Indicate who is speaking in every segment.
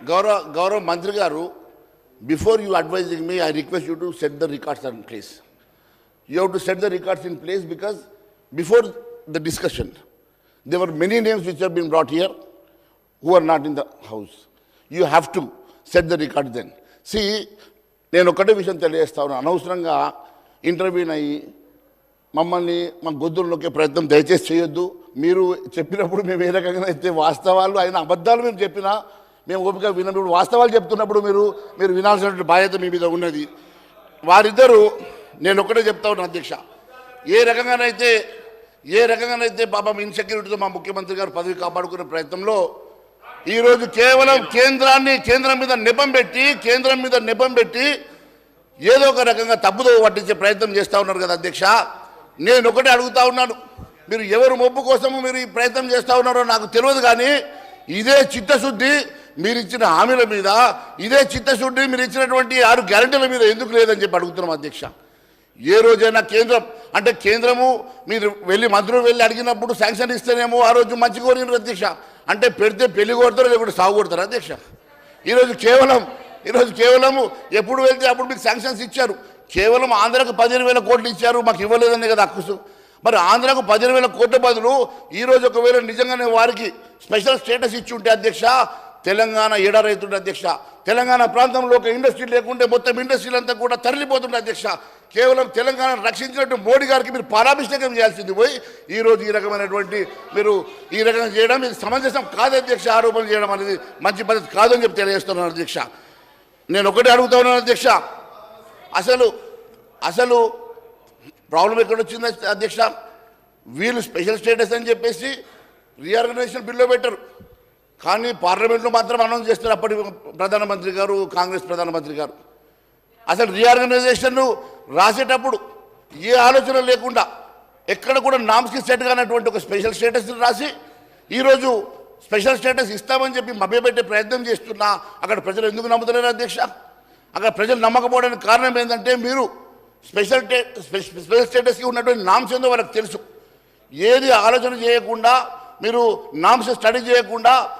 Speaker 1: గౌరవ గౌరవ మంత్రి గారు before you advising me I request you to set the records in place you have to set the records in place because before the discussion there are many names which have been brought here who are not in the house you have to set the record then see నేను ఒకటే విషయం తెలియజేస్తా ఉన్నాను అనవసరంగా ఇంటర్వ్యూని అయ్యి మమ్మల్ని మా గొంతులు నొక్కే ప్రయత్నం దయచేసి చేయొద్దు. మీరు చెప్పినప్పుడు మేము ఏ రకంగా అయితే వాస్తవాలు అయిన అబద్ధాలు మేము చెప్పినా మేము ఓపిక విన్నప్పుడు వాస్తవాలు చెప్తున్నప్పుడు మీరు మీరు వినాల్సినటువంటి బాధ్యత మీ మీద ఉన్నది. వారిద్దరూ నేను ఒకటే చెప్తా ఉన్నాను అధ్యక్ష ఏ రకంగానైతే ఏ రకంగానైతే పాపం ఇన్సెక్యూరిటీతో మా ముఖ్యమంత్రి గారు పదవి కాపాడుకునే ప్రయత్నంలో ఈరోజు కేవలం కేంద్రాన్ని కేంద్రం మీద నిపం పెట్టి కేంద్రం మీద నిపం పెట్టి ఏదో ఒక రకంగా తప్పుదో పట్టించే ప్రయత్నం చేస్తూ ఉన్నారు కదా అధ్యక్ష. నేను ఒకటే అడుగుతా ఉన్నాను. మీరు ఎవరు మొప్పు కోసము మీరు ఈ ప్రయత్నం చేస్తూ ఉన్నారో నాకు తెలియదు కానీ ఇదే చిత్తశుద్ధి మీరు ఇచ్చిన హామీల మీద ఇదే చిత్తశుద్ధి మీరు ఇచ్చినటువంటి ఆరు గ్యారంటీల మీద ఎందుకు లేదని చెప్పి అడుగుతున్నాం అధ్యక్ష. ఏ రోజైనా కేంద్రం అంటే కేంద్రము మీరు వెళ్ళి మంత్రులు వెళ్ళి అడిగినప్పుడు శాంక్షన్ ఇస్తేనేమో ఆ రోజు మంచి కోరినారు అధ్యక్ష. అంటే పెడితే పెళ్ళి కొడతారు లేకుంటే సాగు కొడతారు అధ్యక్ష? ఈరోజు కేవలం ఈరోజు కేవలము ఎప్పుడు వెళ్తే అప్పుడు మీకు శాంక్షన్స్ ఇచ్చారు. కేవలం ఆంధ్రకు పదిహేను వేల కోట్లు ఇచ్చారు మాకు ఇవ్వలేదని కదా అక్కుసు. మరి ఆంధ్రకు పదిహేను వేల కోట్ల బదులు ఈరోజు ఒకవేళ నిజంగానే వారికి స్పెషల్ స్టేటస్ ఇచ్చి ఉంటే అధ్యక్ష తెలంగాణ ఏడారైతుండే అధ్యక్ష తెలంగాణ ప్రాంతంలో ఒక ఇండస్ట్రీ లేకుంటే మొత్తం ఇండస్ట్రీలు అంతా కూడా తరలిపోతుండే అధ్యక్ష. కేవలం తెలంగాణ రక్షించినట్టు మోడీ గారికి మీరు పాలాభిషేకం చేయాల్సింది పోయి ఈరోజు ఈ రకమైనటువంటి మీరు ఈ రకంగా చేయడం ఇది సమంజసం కాదు అధ్యక్ష ఆరోపణలు చేయడం అనేది మంచి పద్ధతి కాదని చెప్పి తెలియజేస్తున్నాను అధ్యక్ష. నేను ఒకటే అడుగుతా ఉన్నాను అధ్యక్ష అసలు అసలు ప్రాబ్లం ఎక్కడ వచ్చింది అధ్యక్ష? వీళ్ళు స్పెషల్ స్టేటస్ అని చెప్పేసి రీఆర్గనైజేషన్ బిల్లో పెట్టరు. కానీ పార్లమెంట్లో మాత్రం అనౌన్స్ చేస్తారు అప్పటి ప్రధానమంత్రి గారు కాంగ్రెస్ ప్రధానమంత్రి గారు. అసలు రీఆర్గనైజేషన్ రాసేటప్పుడు ఏ ఆలోచన లేకుండా ఎక్కడ కూడా నామ్స్కి సెట్ కానటువంటి ఒక స్పెషల్ స్టేటస్ రాసి ఈరోజు స్పెషల్ స్టేటస్ ఇస్తామని చెప్పి మభ్యపెట్టే ప్రయత్నం చేస్తున్నా అక్కడ ప్రజలు ఎందుకు నమ్ముతున్నారు అధ్యక్ష? అక్కడ ప్రజలు నమ్మకపోవడానికి కారణం ఏంటంటే మీరు స్పెషల్ టే- స్పెషల్ స్టేటస్కి ఉన్నటువంటి నామ్స్ ఏందో వాళ్ళకి తెలుసు. ఏది ఆలోచన చేయకుండా మీరు నామ్స్ స్టడీ చేయకుండా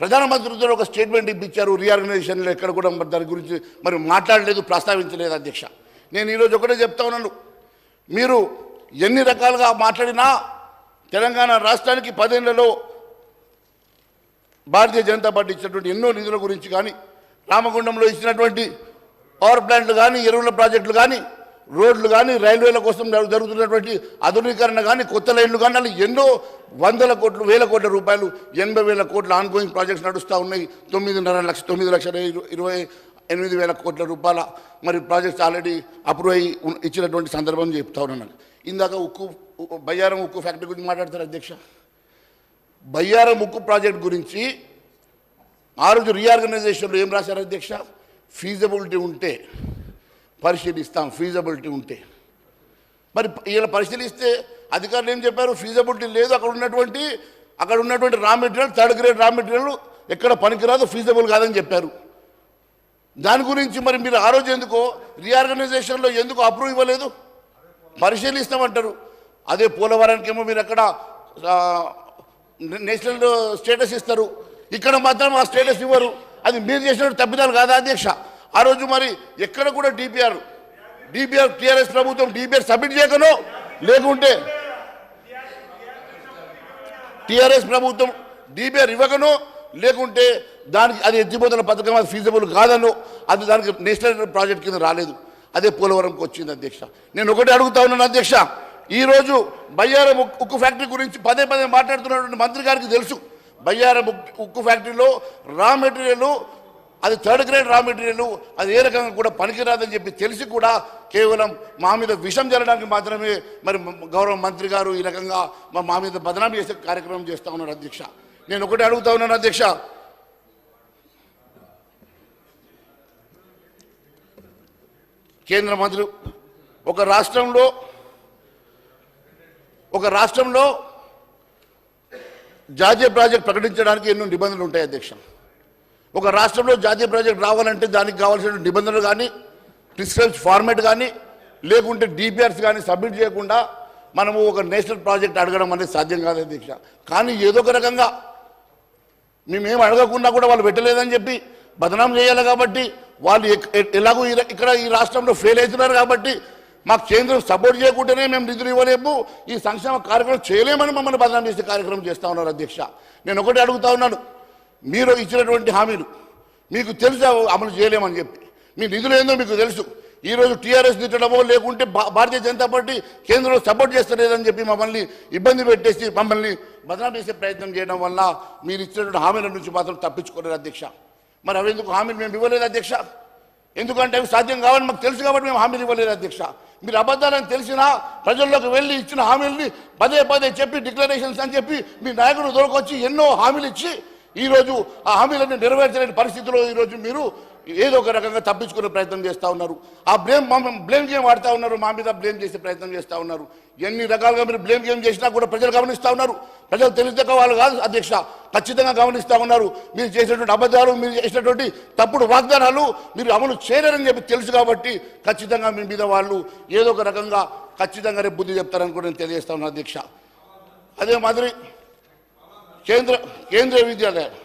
Speaker 1: ప్రధానమంత్రితో ఒక స్టేట్మెంట్ ఇప్పించారు రీఆర్గనైజేషన్లో ఎక్కడ కూడా మరి దాని గురించి మరి మాట్లాడలేదు ప్రస్తావించలేదు అధ్యక్ష. నేను ఈరోజు ఒకటే చెప్తా ఉన్నాను. మీరు ఎన్ని రకాలుగా మాట్లాడినా తెలంగాణ రాష్ట్రానికి పదేళ్ళలో భారతీయ జనతా పార్టీ ఇచ్చినటువంటి ఎన్నో నిధుల గురించి కానీ రామగుండంలో ఇచ్చినటువంటి పవర్ ప్లాంట్లు కానీ ఎరువుల ప్రాజెక్టులు కానీ రోడ్లు కానీ రైల్వేల కోసం జరుగుతున్నటువంటి ఆధునీకరణ కానీ కొత్త లైన్లు కానీ అలా ఎన్నో వందల కోట్లు వేల కోట్ల రూపాయలు ఎనభై వేల కోట్ల ఆన్గోయింగ్ ప్రాజెక్ట్స్ నడుస్తూ ఉన్నాయి. తొమ్మిదిన్నర లక్ష తొమ్మిది లక్షల ఇరవై ఎనిమిది వేల కోట్ల రూపాయల మరి ప్రాజెక్ట్స్ ఆల్రెడీ అప్రూవ్ అయ్యి ఇచ్చినటువంటి సందర్భం చెప్తా ఉన్నాను. ఇందాక ఉక్కు ఉ- బయ్యారం ఉక్కు ఫ్యాక్టరీ గురించి మాట్లాడతారు అధ్యక్ష. బయ్యారం ఉక్కు ప్రాజెక్ట్ గురించి ఆ రోజు రీఆర్గనైజేషన్లో ఏం రాశారు అధ్యక్ష? ఫీజబిలిటీ ఉంటే పరిశీలిస్తాం ఫీజబిలిటీ ఉంటే. మరి ఇలా పరిశీలిస్తే అధికారులు ఏం చెప్పారు? ఫీజబిలిటీ లేదు అక్కడ ఉన్నటువంటి అక్కడ ఉన్నటువంటి raw material third grade raw material ఎక్కడ పనికిరాదు ఫీజబుల్ కాదని చెప్పారు. దాని గురించి మరి మీరు ఆ రోజు ఎందుకో? రీఆర్గనైజేషన్లో ఎందుకు అప్రూవ్ ఇవ్వలేదు? పరిశీలిస్తామంటారు. అదే పోలవరానికేమో మీరు అక్కడ నేషనల్ స్టేటస్ ఇస్తారు. ఇక్కడ మాత్రం ఆ స్టేటస్ ఇవ్వరు. అది మీరు చేసినట్టు తప్పిదాలు కాదా అధ్యక్ష? ఆ రోజు మరి ఎక్కడ కూడా డిపిఆర్ డిపిఆర్ టీఆర్ఎస్ ప్రభుత్వం డిపిఆర్ సబ్మిట్ చేయకనో లేకుంటే టీఆర్ఎస్ ప్రభుత్వం డిపిఆర్ ఇవ్వకనో లేకుంటే దానికి అది ఎత్తిపోతున్న పథకం అది ఫీజబుల్ కాదనో అది దానికి నేషనల్ ప్రాజెక్ట్ కింద రాలేదు. అదే పోలవరంకి వచ్చింది అధ్యక్ష. నేను ఒకటి అడుగుతా ఉన్నాను అధ్యక్ష ఈరోజు బయ్యారం ఉక్కు ఫ్యాక్టరీ గురించి పదే పదే మాట్లాడుతున్నటువంటి మంత్రి గారికి తెలుసు. బయ్యారం ఉక్కు- ఫ్యాక్టరీలో రా మెటీరియల్ అది థర్డ్ గ్రేడ్ రా మెటీరియల్ అది ఏ రకంగా కూడా పనికిరాదని చెప్పి తెలిసి కూడా కేవలం మా మీద విషం జరగడానికి మాత్రమే మరి గౌరవ మంత్రి గారు ఈ రకంగా మా- మీద బదనామీ చేసే కార్యక్రమం చేస్తా ఉన్నారు అధ్యక్ష. నేను ఒకటి అడుగుతా ఉన్నాను అధ్యక్ష. కేంద్ర మంత్రి ఒక రాష్ట్రంలో ఒక రాష్ట్రంలో జాతీయ ప్రాజెక్ట్ ప్రకటించడానికి ఎన్నో నిబంధనలు ఉంటాయి అధ్యక్ష. ఒక రాష్ట్రంలో జాతీయ ప్రాజెక్ట్ రావాలంటే దానికి కావాల్సిన నిబంధనలు కానీ రిసర్చ్ ఫార్మేట్ కానీ లేకుంటే డిపిఆర్స్ కానీ సబ్మిట్ చేయకుండా మనము ఒక నేషనల్ ప్రాజెక్ట్ అడగడం అనేది సాధ్యం కాదు అధ్యక్ష. కానీ ఏదో ఒక రకంగా మేమేం అడగకుండా కూడా వాళ్ళు పెట్టలేదని చెప్పి బదనాం చేయాలి కాబట్టి వాళ్ళు ఎ- ఎలాగో ఇక్కడ ఈ రాష్ట్రంలో ఫెయిల్ అవుతున్నారు కాబట్టి మాకు కేంద్రం సపోర్ట్ చేయకుంటేనే మేము నిధులు ఇవ్వలేము. ఈ సంక్షేమ కార్యక్రమం చేయలేమని మమ్మల్ని బదనాం చేసే కార్యక్రమం చేస్తూ ఉన్నారు అధ్యక్ష. నేను ఒకటి అడుగుతా ఉన్నాను. మీరు ఇచ్చినటువంటి హామీలు మీకు తెలుసా అమలు చేయలేమని చెప్పి? మీ నిధులు ఏందో మీకు తెలుసు. ఈరోజు టీఆర్ఎస్ తిట్టడమో లేకుంటే భా- భారతీయ జనతా పార్టీ కేంద్రంలో సపోర్ట్ చేస్తలేదని చెప్పి మమ్మల్ని ఇబ్బంది పెట్టేసి మమ్మల్ని బదనాం చేసే ప్రయత్నం చేయడం వల్ల మీరు ఇచ్చినటువంటి హామీల నుంచి మాత్రం తప్పించుకోలేరు అధ్యక్ష. మరి అవి ఎందుకు హామీలు మేము ఇవ్వలేదు అధ్యక్ష? ఎందుకంటే అవి సాధ్యం కావాలని మాకు తెలుసు కాబట్టి మేము హామీలు ఇవ్వలేదు అధ్యక్ష. మీరు అబద్ధాలని తెలిసినా ప్రజల్లోకి వెళ్ళి ఇచ్చిన హామీలని పదే పదే చెప్పి డిక్లరేషన్స్ అని చెప్పి మీ నాయకుడు దొరకొచ్చి ఎన్నో హామీలు ఇచ్చి ఈరోజు ఆ హామీలను నెరవేర్చలేని పరిస్థితిలో ఈరోజు మీరు ఏదో ఒక రకంగా తప్పించుకునే ప్రయత్నం చేస్తూ ఉన్నారు. ఆ బ్లేమ్ బ్లేమ్ గేమ్ ఆడుతూ ఉన్నారు మా మీద బ్లేమ్ చేసే ప్రయత్నం చేస్తూ ఉన్నారు. ఎన్ని రకాలుగా మీరు బ్లేమ్ గేమ్ చేసినా కూడా ప్రజలు గమనిస్తూ ఉన్నారు. ప్రజలు తెలిస్తే వాళ్ళు కాదు అధ్యక్ష ఖచ్చితంగా గమనిస్తూ ఉన్నారు. మీరు చేసినటువంటి అబద్ధాలు మీరు చేసినటువంటి తప్పుడు వాగ్దానాలు మీరు అమలు చేయలేరని చెప్పి తెలుసు కాబట్టి ఖచ్చితంగా మీ మీద వాళ్ళు ఏదో ఒక రకంగా ఖచ్చితంగా రేపు బుద్ధి చెప్తారని కూడా నేను తెలియజేస్తా ఉన్నాను అధ్యక్ష. అదే మాదిరి కేంద్ర కేంద్రీయ విద్యాలయాలు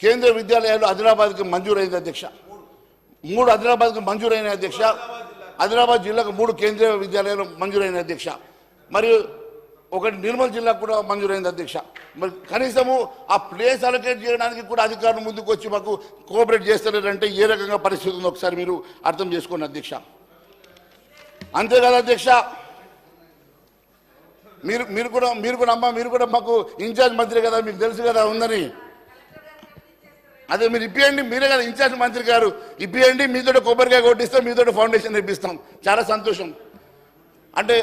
Speaker 1: కేంద్ర కేంద్రీయ విద్యాలయాలు ఆదిలాబాద్కి మంజూరైంది అధ్యక్ష. మూడు ఆదిలాబాద్కి మంజూరైన అధ్యక్ష. ఆదిలాబాద్ జిల్లాకు మూడు కేంద్రీయ విద్యాలయాలు మంజూరైన అధ్యక్ష. మరియు ఒకటి నిర్మల్ జిల్లాకు కూడా మంజూరైంది అధ్యక్ష. మరి కనీసము ఆ ప్లేస్ అలొకేట్ చేయడానికి కూడా అధికారులు ముందుకు వచ్చి మాకు కోఆపరేట్ చేస్తలేరంటే ఏ రకంగా పరిస్థితి ఉందో ఒకసారి మీరు అర్థం చేసుకోండి అధ్యక్ష. అంతేకాదు అధ్యక్ష మీరు మీరు కూడా మీరు కూడా అమ్మ మీరు కూడా మాకు ఇన్ఛార్జ్ మంత్రి కదా మీకు తెలుసు కదా ఉందని అదే మీరు ఇప్పియండి మీరే కదా ఇన్ఛార్జ్ మంత్రి గారు. ఇప్పియండి మీతో కొబ్బరికాయ కొట్టిస్తాం మీతో ఫౌండేషన్ ఇప్పిస్తాం చాలా సంతోషం. అంటే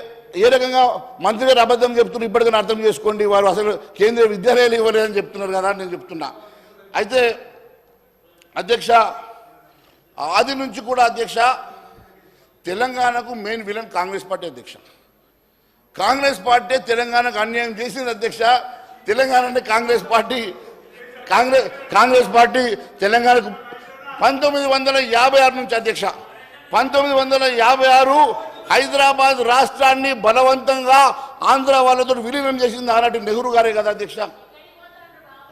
Speaker 1: ఏ రకంగా మంత్రి గారు అబద్ధం చెప్తున్నారు ఇప్పటికైనా అర్థం చేసుకోండి వారు అసలు కేంద్రీయ విద్యాలయాలు ఇవ్వలేదని చెప్తున్నారు కదా నేను చెప్తున్నా. అయితే అధ్యక్ష ఆది నుంచి కూడా అధ్యక్ష తెలంగాణకు మెయిన్ విలన్ కాంగ్రెస్ పార్టీ అధ్యక్ష. కాంగ్రెస్ పార్టీ తెలంగాణకు అన్యాయం చేసింది అధ్యక్ష తెలంగాణ అంటే Congress party Congress Congress party తెలంగాణకు పంతొమ్మిది వందల యాభై ఆరు నుంచి అధ్యక్ష. పంతొమ్మిది వందల యాభై ఆరు హైదరాబాద్ రాష్ట్రాన్ని బలవంతంగా ఆంధ్ర వాళ్ళతో విలీనం చేసింది ఆనాటి నెహ్రూ గారే కదా అధ్యక్ష.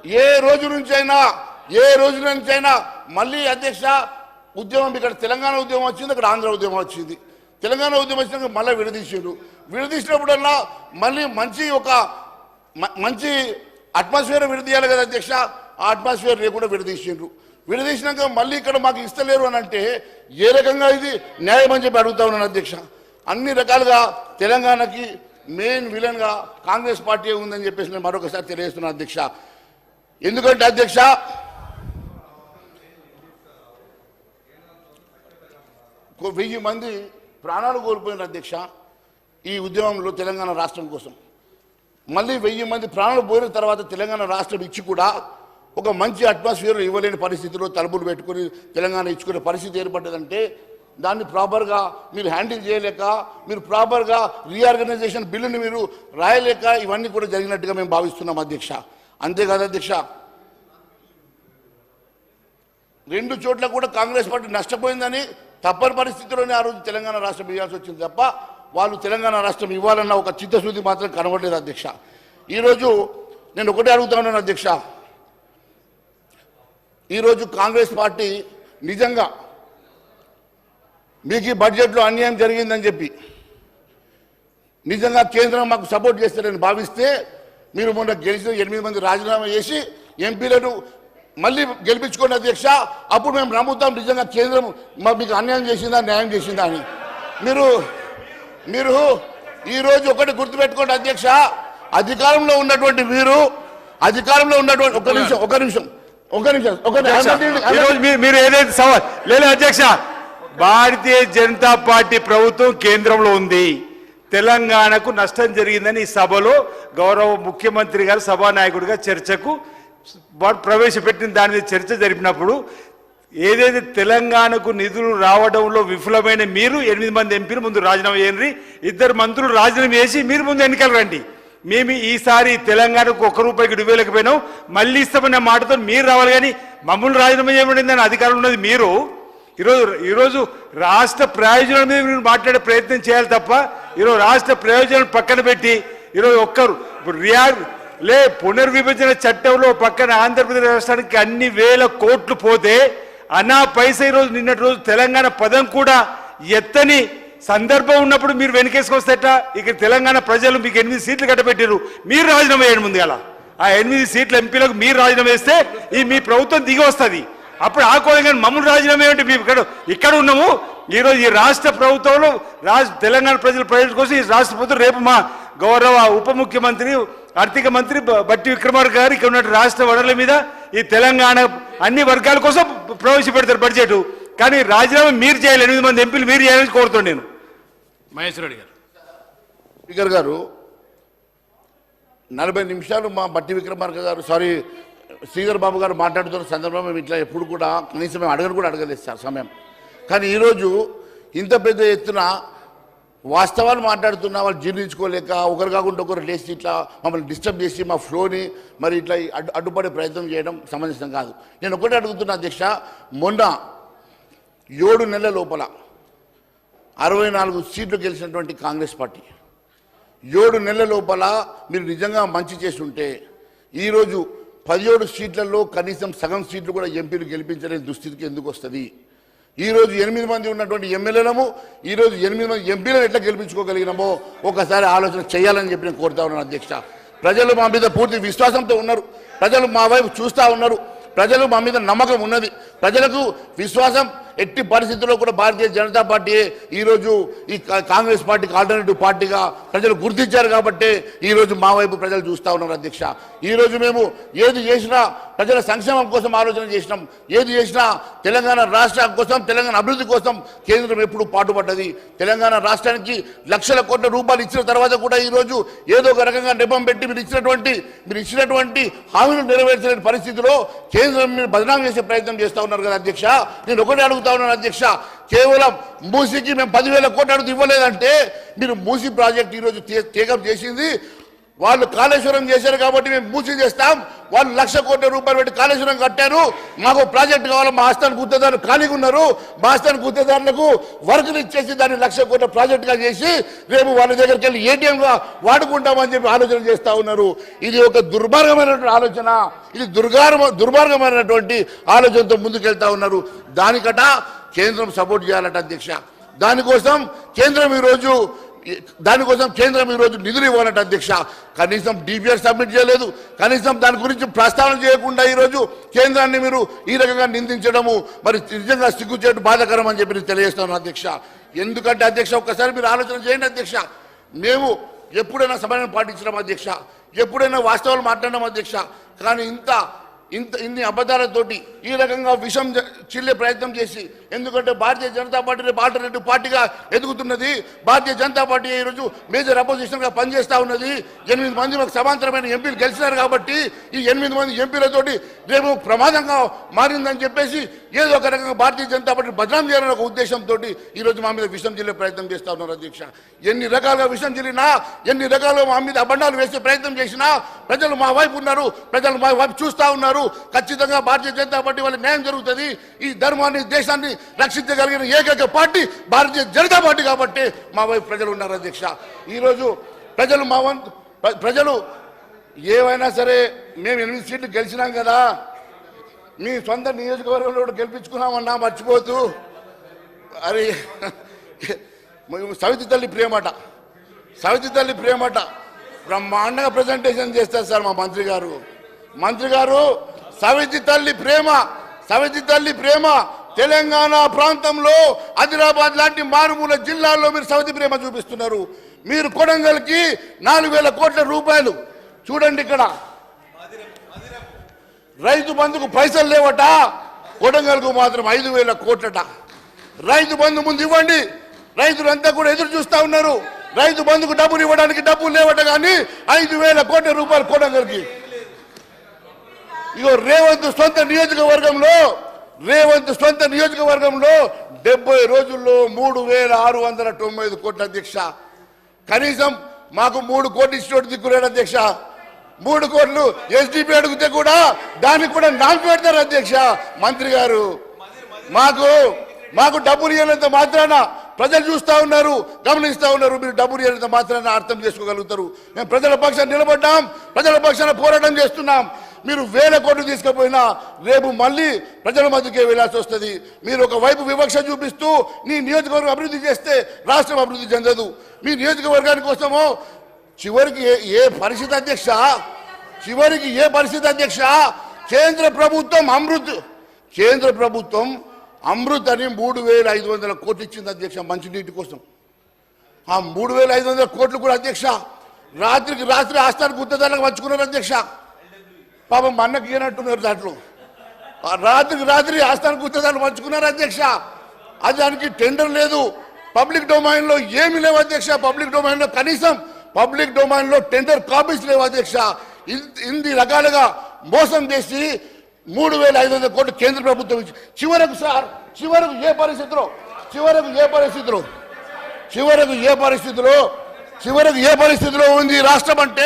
Speaker 1: ఏ రోజు నుంచైనా ఏ రోజు నుంచైనా మళ్ళీ అధ్యక్ష ఉద్యమం ఇక్కడ తెలంగాణ ఉద్యమం వచ్చింది అక్కడ ఆంధ్ర ఉద్యమం వచ్చింది. తెలంగాణ ఉద్యమం వచ్చినాక మళ్ళీ విడదీసిండు విడదీసినప్పుడల్లా మళ్ళీ మంచి ఒక మ- మంచి అట్మాస్ఫియర్ విడదీయాలి కదా అధ్యక్ష. ఆ అట్మాస్ఫియర్ లేకుండా విడదీసిండ్రు. విడదీసినాక మళ్ళీ ఇక్కడ మాకు ఇస్తలేరు అని అంటే ఏ రకంగా ఇది న్యాయం అని చెప్పి అడుగుతా ఉన్నాను అధ్యక్ష. అన్ని రకాలుగా తెలంగాణకి మెయిన్ విలన్గా కాంగ్రెస్ పార్టీ ఉందని చెప్పేసి నేను మరొకసారి తెలియజేస్తున్నాను అధ్యక్ష. ఎందుకంటే అధ్యక్ష వెయ్యి మంది ప్రాణాలు కోల్పోయిన అధ్యక్ష ఈ ఉద్యమంలో తెలంగాణ రాష్ట్రం కోసం. మళ్ళీ వెయ్యి మంది ప్రాణాలు పోయిన తర్వాత తెలంగాణ రాష్ట్రం ఇచ్చి కూడా ఒక మంచి అట్మాస్ఫియర్ ఇవ్వలేని పరిస్థితిలో తలుపులు పెట్టుకొని తెలంగాణ ఇచ్చుకునే పరిస్థితి ఏర్పడ్డదంటే దాన్ని ప్రాపర్గా మీరు హ్యాండిల్ చేయలేక మీరు ప్రాపర్గా రీఆర్గనైజేషన్ బిల్లుని మీరు రాయలేక ఇవన్నీ కూడా జరిగినట్టుగా మేము భావిస్తున్నాం అధ్యక్ష. అంతేకాదు అధ్యక్ష రెండు చోట్ల కూడా కాంగ్రెస్ పార్టీ నష్టపోయిందని తప్పని పరిస్థితిలోనే ఆ రోజు తెలంగాణ రాష్ట్రం ఇవ్వాల్సి వచ్చింది తప్ప వాళ్ళు తెలంగాణ రాష్ట్రం ఇవ్వాలన్న ఒక చిత్తశుద్ధి మాత్రం కనబడలేదు అధ్యక్ష. ఈరోజు నేను ఒకటే అడుగుతా ఉన్నాను అధ్యక్ష ఈరోజు కాంగ్రెస్ పార్టీ నిజంగా మీకు ఈ బడ్జెట్లో అన్యాయం జరిగిందని చెప్పి నిజంగా కేంద్రం మాకు సపోర్ట్ చేస్తారని భావిస్తే మీరు మొన్న గెలిచిన ఎనిమిది మంది రాజీనామా చేసి ఎంపీలను మళ్ళీ గెలిపించుకోండి అధ్యక్ష. అప్పుడు మేము నమ్ముతాం నిజంగా కేంద్రం మా మీకు అన్యాయం చేసిందా న్యాయం చేసిందా అని. మీరు మీరు ఈరోజు ఒకటి గుర్తుపెట్టుకోండి అధ్యక్ష. అధికారంలో ఉన్నటువంటి మీరు అధికారంలో ఉన్నటువంటి ఒక నిమిషం ఒక నిమిషం. ఒక నిమిషం ఒక
Speaker 2: మీరు- ఏదైతే సవాల్ లేదు అధ్యక్ష భారతీయ జనతా పార్టీ ప్రభుత్వం కేంద్రంలో ఉంది. తెలంగాణకు నష్టం జరిగిందని ఈ సభలో గౌరవ ముఖ్యమంత్రి గారు సభానాయకుడిగా చర్చకు ప్రవేశపెట్టిన దాని మీద చర్చ జరిపినప్పుడు ఏదైతే తెలంగాణకు నిధులు రావడంలో విఫలమైన మీరు ఎనిమిది మంది ఎంపీలు ముందు రాజీనామా చేయండి. ఇద్దరు మంత్రులు రాజీనామా చేసి మీరు ముందు ఎన్నికలు రండి. మేము ఈసారి తెలంగాణకు ఒక్క రూపాయికి పోయినాం మళ్ళీ ఇస్తామన్న మాటతో మీరు రావాలి కానీ మమ్మల్ని రాజీనామా చేయబడిందని అధికారం ఉన్నది మీరు. ఈరోజు ఈరోజు రాష్ట్ర ప్రయోజనాల మీద మీరు మాట్లాడే ప్రయత్నం చేయాలి తప్ప ఈరోజు రాష్ట్ర ప్రయోజనాలు పక్కన పెట్టి ఈరోజు ఒక్కరు ఇప్పుడు రియార్ లే పునర్విభజన చట్టంలో పక్కన ఆంధ్రప్రదేశ్ రాష్ట్రానికి అన్ని వేల కోట్లు పోతే అనా పైసా ఈ రోజు నిన్నటి రోజు తెలంగాణ పదం కూడా ఎత్తని సందర్భం ఉన్నప్పుడు మీరు వెనకేసుకొస్తేట ఇక్కడ తెలంగాణ ప్రజలు మీకు ఎనిమిది సీట్లు కట్టబెట్టారు మీరు రాజీనామా వేయడం ముందు అలా ఆ ఎనిమిది సీట్ల ఎంపీలకు మీరు రాజీనామా వేస్తే ఈ మీ ప్రభుత్వం దిగి వస్తుంది. అప్పుడు ఆ కోణం కానీ మమ్మల్ని రాజీనామా ఏమిటి మేము ఇక్కడ ఇక్కడ ఉన్నాము. ఈరోజు ఈ రాష్ట్ర ప్రభుత్వంలో రాష్ట్ర తెలంగాణ ప్రజల ప్రజల కోసం ఈ రాష్ట్ర ప్రభుత్వం రేపు మా గౌరవ ఉప ముఖ్యమంత్రి ఆర్థిక మంత్రి బట్టి విక్రమార్క గారు ఇక్కడ ఉన్న రాష్ట్ర వనరుల మీద ఈ తెలంగాణ అన్ని వర్గాల కోసం ప్రవేశపెడతారు బడ్జెట్. కానీ రాజీనామా మీరు చేయాలి. ఎనిమిది మంది ఎంపీలు మీరు చేయాలని కోరుతాను నేను.
Speaker 3: మహేశ్వరరెడ్డి గారు.
Speaker 1: స్పీకర్ గారు నలభై నిమిషాలు మా బట్టి విక్రమార్క గారు సారీ శ్రీధర్ బాబు గారు మాట్లాడుతున్న సందర్భంలో మేము ఇట్లా ఎప్పుడు కూడా కనీసం మేము అడగను కూడా అడగలేదు సార్ సమయం. కానీ ఈరోజు ఇంత పెద్ద ఎత్తున వాస్తవాలు మాట్లాడుతున్నా వాళ్ళు జీర్ణించుకోలేక ఒకరు కాకుండా ఒకరు లేచి ఇట్లా మమ్మల్ని డిస్టర్బ్ చేసి మా ఫ్లోని మరి ఇట్లా అడ్డు అడ్డుపడే ప్రయత్నం చేయడం సమంజసం కాదు. నేను ఒకటే అడుగుతున్నా అధ్యక్ష మొన్న ఏడు నెలల లోపల అరవై నాలుగు సీట్లు గెలిచినటువంటి కాంగ్రెస్ పార్టీ. ఏడు నెలల లోపల మీరు నిజంగా మంచి చేసి ఉంటే ఈరోజు పదిహేడు సీట్లలో కనీసం సగం సీట్లు కూడా ఎంపీలు గెలిపించలేని దుస్థితికి ఎందుకు వస్తుంది? ఈరోజు ఎనిమిది మంది ఉన్నటువంటి ఎమ్మెల్యేలము ఈరోజు ఎనిమిది మంది ఎంపీలను ఎట్లా గెలిపించుకోగలిగినామో ఒకసారి ఆలోచన చేయాలని చెప్పి నేను కోరుతా ఉన్నాను అధ్యక్ష. ప్రజలు మా మీద పూర్తి విశ్వాసంతో ఉన్నారు. ప్రజలు మా వైపు చూస్తూ ఉన్నారు. ప్రజలు మా మీద నమ్మకం ఉన్నది. ప్రజలకు విశ్వాసం ఎట్టి పరిస్థితుల్లో కూడా భారతీయ జనతా పార్టీ ఈరోజు ఈ కాంగ్రెస్ పార్టీకి ఆల్టర్నేటివ్ పార్టీగా ప్రజలు గుర్తించారు కాబట్టి ఈరోజు మా వైపు ప్రజలు చూస్తూ ఉన్నారు అధ్యక్ష. ఈరోజు మేము ఏది చేసినా ప్రజల సంక్షేమం కోసం ఆలోచన చేసినాం. ఏది చేసినా తెలంగాణ రాష్ట్రం కోసం తెలంగాణ అభివృద్ధి కోసం కేంద్రం ఎప్పుడు పాటుపడ్డది. తెలంగాణ రాష్ట్రానికి లక్షల కోట్ల రూపాయలు ఇచ్చిన తర్వాత కూడా ఈరోజు ఏదో ఒక రకంగా నెపం పెట్టి మీరు ఇచ్చినటువంటి మీరు ఇచ్చినటువంటి హామీలు నెరవేర్చలేని పరిస్థితిలో కేంద్రం మీరు బదనాం చేసే ప్రయత్నం చేస్తూ ఉన్నారు కదా అధ్యక్ష. నేను ఒకటే అడుగుతా ఉన్నాను అధ్యక్ష కేవలం మూసీకి మేము పదివేల కోట్ల అడుగు ఇవ్వలేదంటే మీరు మూసీ ప్రాజెక్ట్ ఈరోజు టేకప్ చేసింది వాళ్ళు కాళేశ్వరం చేశారు కాబట్టి మేము మూసి చేస్తాం. వాళ్ళు లక్ష కోట్ల రూపాయలు పెట్టి కాళేశ్వరం కట్టారు. మాకు ప్రాజెక్ట్ కావాలి మా ఆస్థాన గుత్తేదారులు ఖాళీగా ఉన్నారు. మా ఆస్థాన గుత్తేదారులకు వర్కులు ఇచ్చేసి దాన్ని లక్ష కోట్ల ప్రాజెక్టుగా చేసి రేపు వాళ్ళ దగ్గరికి వెళ్ళి ఏటీఎంగా వాడుకుంటామని చెప్పి ఆలోచన చేస్తూ ఉన్నారు. ఇది ఒక దుర్మార్గమైనటువంటి ఆలోచన. ఇది దుర్గార్మ దుర్మార్గమైనటువంటి ఆలోచనతో ముందుకెళ్తా ఉన్నారు. దానికట కేంద్రం సపోర్ట్ చేయాలట అధ్యక్ష. దానికోసం కేంద్రం ఈరోజు దానికోసం కేంద్రం ఈరోజు నిధులు ఇవ్వాలంట అధ్యక్ష. కనీసం డిపిఆర్ సబ్మిట్ చేయలేదు. కనీసం దాని గురించి ప్రస్తావన చేయకుండా ఈరోజు కేంద్రాన్ని మీరు ఈ రకంగా నిందించడము మరి నిజంగా సిగ్గుచేటు బాధాకరం అని చెప్పి నేను తెలియజేస్తాను అధ్యక్ష. ఎందుకంటే అధ్యక్ష ఒక్కసారి మీరు ఆలోచన చేయండి అధ్యక్ష. మేము ఎప్పుడైనా సమయం పాటించడం అధ్యక్ష. ఎప్పుడైనా వాస్తవాలు మాట్లాడడం అధ్యక్ష. కానీ ఇంత ఇంత ఇన్ని అబద్ధాలతోటి ఈ రకంగా విషం జ- చిల్లే ప్రయత్నం చేసి ఎందుకంటే భారతీయ జనతా పార్టీ రేపు ఆల్టర్నేటివ్ పార్టీగా ఎదుగుతున్నది. భారతీయ జనతా పార్టీ ఈరోజు మేజర్ అపోజిషన్గా పనిచేస్తూ పనిచేస్తా ఉన్నది. ఎనిమిది మంది మాకు సమాంతరమైన ఎంపీలు గెలిచినారు కాబట్టి ఈ ఎనిమిది మంది ఎంపీలతోటి రేపు ప్రమాదంగా మారిందని చెప్పేసి ఏదో ఒక రకంగా భారతీయ జనతా పార్టీ బదనాం చేయాలనే ఒక ఉద్దేశంతో ఈరోజు మా మీద విషం చెల్లే ప్రయత్నం చేస్తా ఉన్నారు అధ్యక్ష. ఎన్ని రకాలుగా విషం చెల్లినా ఎన్ని రకాలుగా మా మీద అబండాలు వేసే ప్రయత్నం చేసినా ప్రజలు మా వైపు ఉన్నారు ప్రజలు మా వైపు చూస్తా ఉన్నారు. ఖచ్చితంగా భారతీయ జనతా పార్టీ వల్ల న్యాయం జరుగుతుంది. ఈ ధర్మాన్ని దేశాన్ని రక్షించగలిగిన ఏకైక పార్టీ భారతీయ జనతా పార్టీ కాబట్టి మా వైపు ప్రజలు ఉన్నారు అధ్యక్ష. ఈరోజు ప్రజలు మా వంతు ప్ర- ప్రజలు ఏవైనా సరే మేము ఎనిమిది సీట్లు గెలిచినాం కదా మీ సొంత నియోజకవర్గంలో గెలిపించుకున్నామన్నా మర్చిపోతూ. అరే మేము సవితి తల్లి ప్రేమట. సవితి తల్లి ప్రేమట. బ్రహ్మాండంగా ప్రజెంటేషన్ చేస్తారు సార్ మా మంత్రి గారు. మంత్రి గారు సవితి తల్లి ప్రేమ సవితి తల్లి ప్రేమ. తెలంగాణ ప్రాంతంలో ఆదిలాబాద్ లాంటి మారుమూల జిల్లాల్లో మీరు సవితి ప్రేమ చూపిస్తున్నారు. మీరు కొడంగల్కి నాలుగు వేల కోట్ల రూపాయలు. చూడండి ఇక్కడ. రైతు బంధుకు పైసలు లేవట కొడంగల్కు మాత్రం ఐదు వేల కోట్లట. రైతు బంధు ముందు ఇవ్వండి. రైతులంతా కూడా ఎదురు చూస్తా ఉన్నారు. రైతు బంధుకు డబ్బులు ఇవ్వడానికి డబ్బులు లేవట కానీ ఐదు వేల కోట్ల రూపాయలు కొడంగల్కి. ఇగో రేవంత్ సొంత నియోజకవర్గంలో రేవంత్ సొంత నియోజకవర్గంలో డెబ్బై రోజుల్లో మూడు వేల ఆరు వందల తొంభై ఐదు కోట్ల అధ్యక్ష. కనీసం మాకు మూడు కోట్లు ఇచ్చినట్టు దిక్కులేడు అధ్యక్ష. మూడు కోట్లు ఎస్డిపి అడిగితే కూడా దానికి కూడా నాకు పెడతారు అధ్యక్ష మంత్రి గారు. మాకు మాకు డబ్బులు ఇవ్వనంత మాత్రాన ప్రజలు చూస్తా ఉన్నారు గమనిస్తూ ఉన్నారు మీరు డబ్బులు ఏదైతే మాత్రాన అర్థం చేసుకోగలుగుతారు. మేము ప్రజల పక్షాన్ని నిలబడ్డాం ప్రజల పక్షాన పోరాటం చేస్తున్నాం. మీరు వేల కోట్లు తీసుకుపోయినా రేపు మళ్ళీ ప్రజల మధ్యకే వెళ్ళాల్సి వస్తుంది. మీరు ఒక వైపు వివక్ష చూపిస్తూ నీ నియోజకవర్గం అభివృద్ధి చేస్తే రాష్ట్రం అభివృద్ధి చెందదు. మీ నియోజకవర్గాని కోసమో చివరికి ఏ ఏ పరిస్థితి అధ్యక్ష? చివరికి ఏ పరిస్థితి అధ్యక్ష? కేంద్ర ప్రభుత్వం అమృత్. కేంద్ర ప్రభుత్వం అమృత్ అని మూడు వేల ఐదు వందల కోట్లు ఇచ్చింది అధ్యక్ష మంచినీటి కోసం. ఆ మూడు వేల ఐదు వందల కోట్లు కూడా అధ్యక్ష రాత్రికి రాత్రి ఆస్థాన గుత్తదారులకు పంచుకున్నారు అధ్యక్ష. పాపం మా అన్నకి ఇయ్యనట్టున్నారు దాంట్లో రాత్రికి రాత్రి ఆస్థాన గుత్తదారులు పంచుకున్నారు అధ్యక్ష. అది దానికి టెండర్ లేదు. పబ్లిక్ డొమైన్లో ఏమి లేవు అధ్యక్ష. పబ్లిక్ డొమైన్లో కనీసం పబ్లిక్ డొమైన్లో టెండర్ కాపీస్ లేవు అధ్యక్ష. ఇన్- ఇన్ని రకాలుగా మోసం చేసి మూడు వేల ఐదు వందల కోట్లు కేంద్ర ప్రభుత్వం చివరకు సార్ చివరకు ఏ పరిస్థితిలో? చివరకు ఏ పరిస్థితిలో? చివరకు ఏ పరిస్థితిలో? చివరకు ఏ పరిస్థితిలో ఉంది రాష్ట్రం అంటే